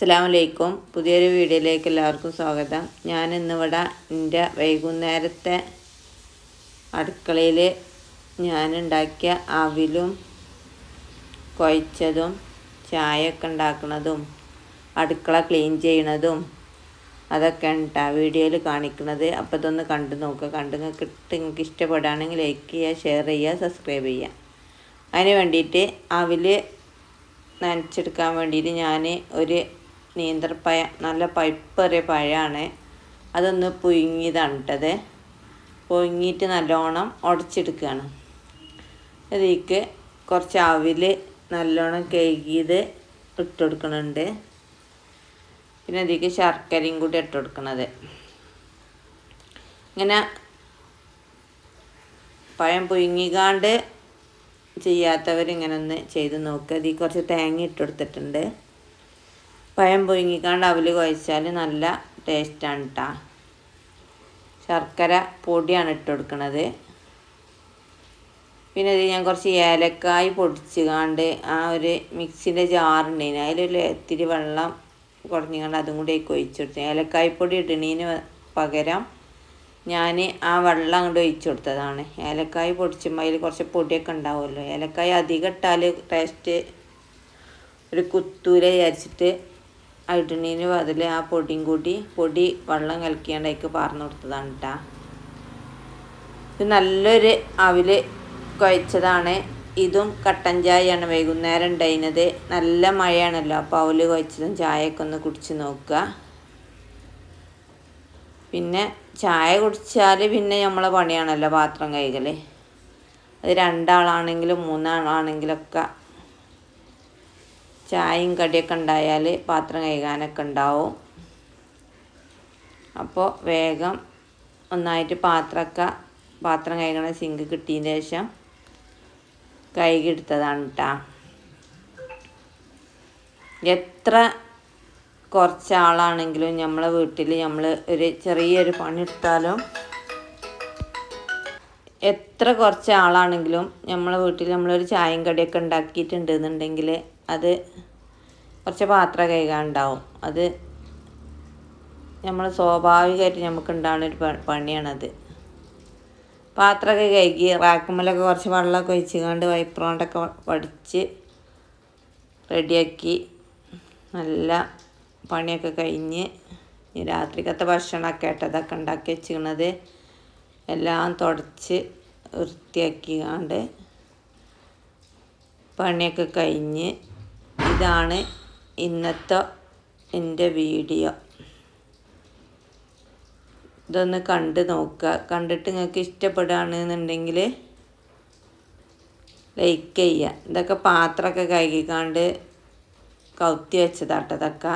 അസ്സാം വലൈക്കും പുതിയൊരു വീഡിയോയിലേക്ക് എല്ലാവർക്കും സ്വാഗതം. ഞാൻ ഇന്നിവിടെ എന്റെ വൈകുന്നേരത്തെ അടുക്കളയിൽ ഞാൻ ഉണ്ടാക്കിയ അവിലും കുഴച്ചതും ചായയൊക്കെ ഉണ്ടാക്കുന്നതും അടുക്കള ക്ലീൻ ചെയ്യണതും അതൊക്കെ ഉണ്ടാ വീഡിയോയിൽ കാണിക്കുന്നത്. അപ്പോൾ ഇതൊന്ന് കണ്ടു നോക്കുക കണ്ടു നിങ്ങൾക്ക് നിങ്ങൾക്ക് ഇഷ്ടപ്പെടുകയാണെങ്കിൽ ലൈക്ക് ചെയ്യുക ഷെയർ ചെയ്യുക സബ്സ്ക്രൈബ് ചെയ്യുക. അതിന് വേണ്ടിയിട്ട് അവിൽ നനച്ചെടുക്കാൻ വേണ്ടിയിട്ട് ഞാൻ ഒരു നീന്തൽപ്പഴം നല്ല പഴുപ്പേറിയ പഴമാണ് അതൊന്ന് പുഴുങ്ങിയതാണ് ഇട്ടത് പുഴുങ്ങിയിട്ട് നല്ലോണം ഉടച്ചെടുക്കുകയാണ് അതിലേക്ക് കുറച്ച് അവിൽ നല്ലോണം കഴുകിയത് ഇട്ട് കൊടുക്കുന്നുണ്ട് പിന്നെ അതിലേക്ക് ശർക്കരയും കൂടി ഇട്ട് കൊടുക്കണത് ഇങ്ങനെ പഴം പുഴുങ്ങിക്കാണ്ട് ചെയ്യാത്തവർ ഇങ്ങനെ ഒന്ന് ചെയ്ത് നോക്കുക അതിൽ കുറച്ച് തേങ്ങ ഇട്ട് കൊടുത്തിട്ടുണ്ട് പഴം പുഴുങ്ങിക്കാണ്ട് അവൽ കുഴച്ചാൽ നല്ല ടേസ്റ്റാണ് കേട്ടോ ശർക്കര പൊടിയാണ് ഇട്ട് കൊടുക്കുന്നത് പിന്നെ ഇത് ഞാൻ കുറച്ച് ഏലക്കായ് പൊടിച്ച് കാണ്ട് ആ ഒരു മിക്സിന്റെ ജാറുണ്ടായിന് അതിലൊരു ഇത്തിരി വെള്ളം കുറഞ്ഞുകൊണ്ട് അതും കൂടി ഒഴിച്ച് കൊടുത്തു. ഏലക്കായ്പ്പൊടി ഇടണീന് പകരം ഞാൻ ആ വെള്ളം അങ്ങോട്ട് ഒഴിച്ചു കൊടുത്തതാണ്. ഏലക്കായ് പൊടിച്ചുമ്പോൾ അതിൽ കുറച്ച് പൊടിയൊക്കെ ഉണ്ടാവുമല്ലോ ഏലക്കായ അധികം ഇട്ടാൽ ടേസ്റ്റ് ഒരു കുത്തൂര വിചാരിച്ചിട്ട് ഇടണീന് അതിൽ ആ പൊടിയും കൂട്ടി പൊടി വെള്ളം കലക്കിയാണ്ട് അതിക്ക് പറഞ്ഞു കൊടുത്തതാണ് കേട്ടോ ഇത് നല്ലൊരു അവിൽ കുഴച്ചതാണ് ഇതും കട്ടൻ ചായയാണ് വൈകുന്നേരം ഉണ്ടായിരുന്നത് നല്ല മഴയാണല്ലോ അപ്പോൾ അവൽ കുഴച്ചതും ചായയൊക്കെ ഒന്ന് കുടിച്ച് നോക്കുക പിന്നെ ചായ കുടിച്ചാൽ പിന്നെ നമ്മളെ പണിയാണല്ലോ പാത്രം കഴുകൽ അത് രണ്ടാളാണെങ്കിലും മൂന്നാളാണെങ്കിലൊക്കെ ചായയും കടിയൊക്കെ ഉണ്ടായാൽ പാത്രം കഴുകാനൊക്കെ ഉണ്ടാവും. അപ്പോൾ വേഗം ഒന്നായിട്ട് പാത്രമൊക്കെ പാത്രം കഴുകണ സിങ്ക് കിട്ടിയതിന് ശേഷം കഴുകിയെടുത്തതാണ് കേട്ടോ എത്ര കുറച്ച് ആളാണെങ്കിലും നമ്മളെ വീട്ടിൽ നമ്മൾ ഒരു ചെറിയൊരു പണി എടുത്താലും എത്ര കുറച്ചാളാണെങ്കിലും നമ്മളെ വീട്ടിൽ നമ്മളൊരു ചായയും കടിയൊക്കെ ഉണ്ടാക്കിയിട്ടുണ്ട് എന്നുണ്ടെങ്കിൽ അത് കുറച്ച് പാത്രം കഴുകാനുണ്ടാവും. അത് നമ്മൾ സ്വാഭാവികമായിട്ട് നമുക്ക് ഉണ്ടാകുന്ന ഒരു പണിയാണത്. പാത്രമൊക്കെ കഴുകി റാക്കുമ്മലൊക്കെ കുറച്ച് വെള്ളമൊക്കെ ഒഴിച്ച് കൊണ്ട് വൈപ്രോണ്ടൊക്കെ വടിച്ച് റെഡിയാക്കി നല്ല പണിയൊക്കെ കഴിഞ്ഞ് രാത്രിക്കത്തെ ഭക്ഷണമൊക്കെ ആയിട്ട് അതൊക്കെ ഉണ്ടാക്കി വെച്ചിരിക്കണത് എല്ലാം തുടച്ച് വൃത്തിയാക്കി കണ്ട് പണിയൊക്കെ കഴിഞ്ഞ് ഇതാണ് ഇന്നത്തെ എന്റെ വീഡിയോ. ഇതൊന്ന് കണ്ട് നോക്കുക. കണ്ടിട്ട് നിങ്ങൾക്ക് ഇഷ്ടപ്പെടുകയാണെന്നുണ്ടെങ്കിൽ ലൈക്ക് ചെയ്യുക. ഇതൊക്കെ പാത്രമൊക്കെ കഴുകിക്കാണ്ട് കൗത്തി വെച്ചതാട്ടതൊക്കെ